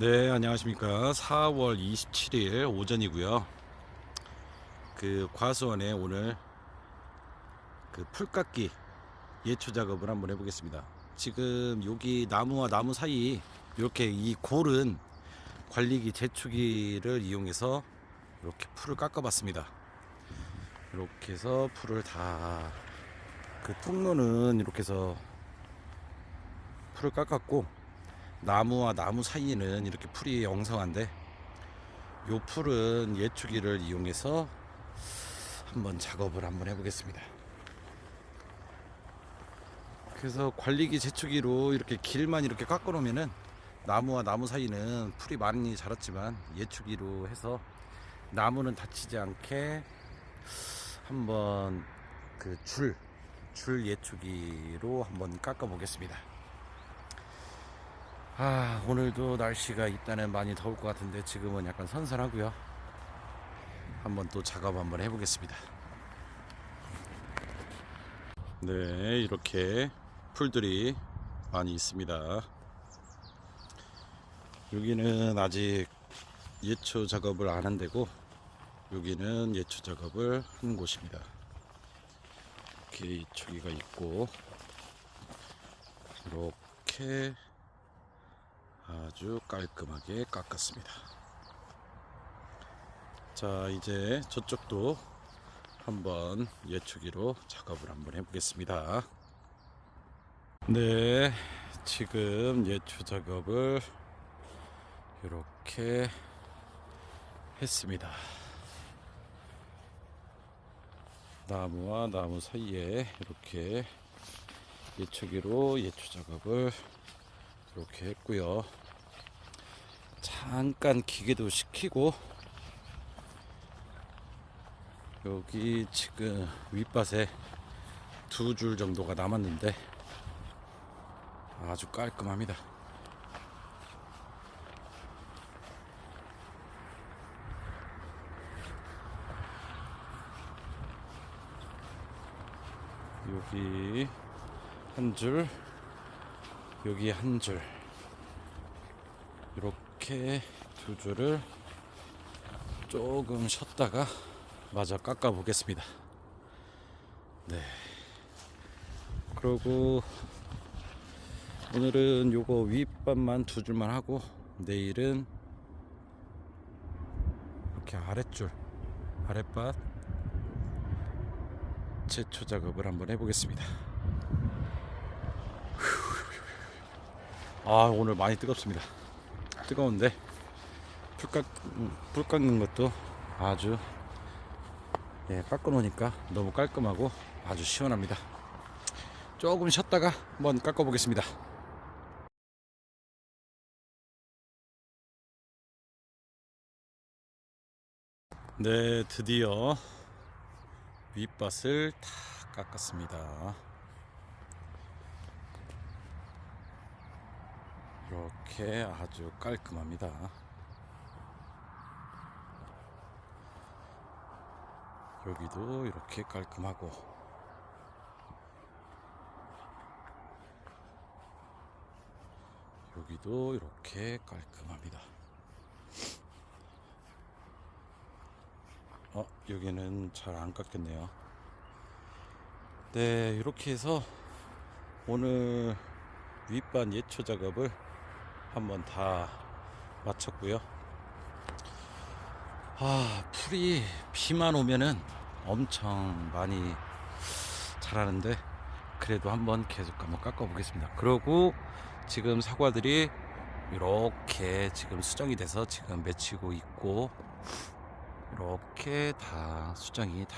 네, 안녕하십니까. 4월 27일 오전이고요. 그 과수원에 오늘 그 풀깎기 예초 작업을 한번 해보겠습니다. 지금 여기 나무와 나무 사이 이렇게 이 골은 관리기 제초기를 이용해서 이렇게 풀을 깎아봤습니다. 이렇게 해서 풀을 다 그 통로는 이렇게 해서 풀을 깎았고 나무와 나무 사이에는 이렇게 풀이 엉성한데 요 풀은 예초기를 이용해서 한번 작업을 한번 해보겠습니다. 그래서 관리기 제초기로 이렇게 길만 이렇게 깎아 놓으면은 나무와 나무 사이는 풀이 많이 자랐지만 예초기로 해서 나무는 다치지 않게 한번 그 줄, 줄 예초기로 한번 깎아 보겠습니다. 아 오늘도 날씨가 이따는 많이 더울 것 같은데 지금은 약간 선선하고요. 한번 또 작업 한번 해보겠습니다. 네 이렇게 풀들이 많이 있습니다. 여기는 아직 예초 작업을 안 한 데고 여기는 예초 작업을 한 곳입니다. 이렇게 저기가 있고 이렇게 아주 깔끔하게 깎았습니다. 자, 이제 저쪽도 한번 예초기로 작업을 한번 해보겠습니다. 네, 지금 예초 작업을 이렇게 했습니다. 나무와 나무 사이에 이렇게 예초기로 예초 작업을 이렇게 했고요. 잠깐 기계도 시키고 여기 지금 윗밭에 두 줄 정도가 남았는데 아주 깔끔합니다. 여기 한 줄, 여기 한 줄. 이렇게 두 줄을 조금 쉬었다가 마저 깎아 보겠습니다. 네. 그리고 오늘은 요거 윗밥만 두 줄만 하고 내일은 이렇게 아랫줄 아랫밭 제초 작업을 한번 해보겠습니다. 아 오늘 많이 뜨겁습니다. 뜨거운데 풀, 깎, 음, 풀 깎는 것도 아주 예, 깎아 놓으니까 너무 깔끔하고 아주 시원합니다. 조금 쉬었다가 한번 깎아 보겠습니다. 네, 드디어 윗밭을 다 깎았습니다. 이렇게 아주 깔끔합니다. 여기도 이렇게 깔끔하고 여기도 이렇게 깔끔합니다. 어, 여기는 잘 안 깎였네요. 네, 이렇게 해서 오늘 윗반 예초 작업을 한번 다 마쳤고요. 아, 풀이 비만 오면은 엄청 많이 자라는데 그래도 한번 계속 한번 깎아 보겠습니다. 그리고 지금 사과들이 이렇게 지금 수정이 돼서 지금 맺히고 있고 이렇게 다 수정이 다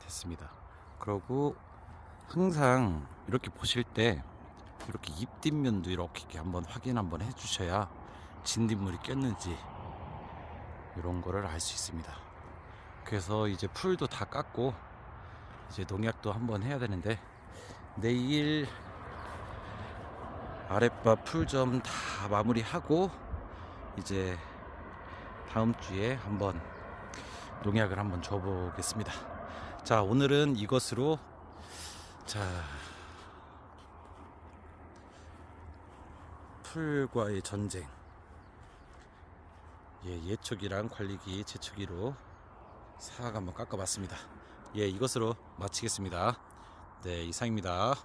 됐습니다. 그리고 항상 이렇게 보실 때 이렇게 잎 뒷면도 이렇게, 한번 확인 한번 해주셔야 진딧물이 꼈는지 이런 거를 알 수 있습니다. 그래서 이제 풀도 다 깎고 이제 농약도 한번 해야 되는데 내일 아랫밭 풀좀 다 마무리하고 이제 다음 주에 한번 농약을 한번 줘보겠습니다. 자 오늘은 이것으로 자 풀과의 전쟁. 예, 예초기랑 관리기 제초기로 사각 한번 깎아봤습니다. 예 이것으로 마치겠습니다. 네 이상입니다.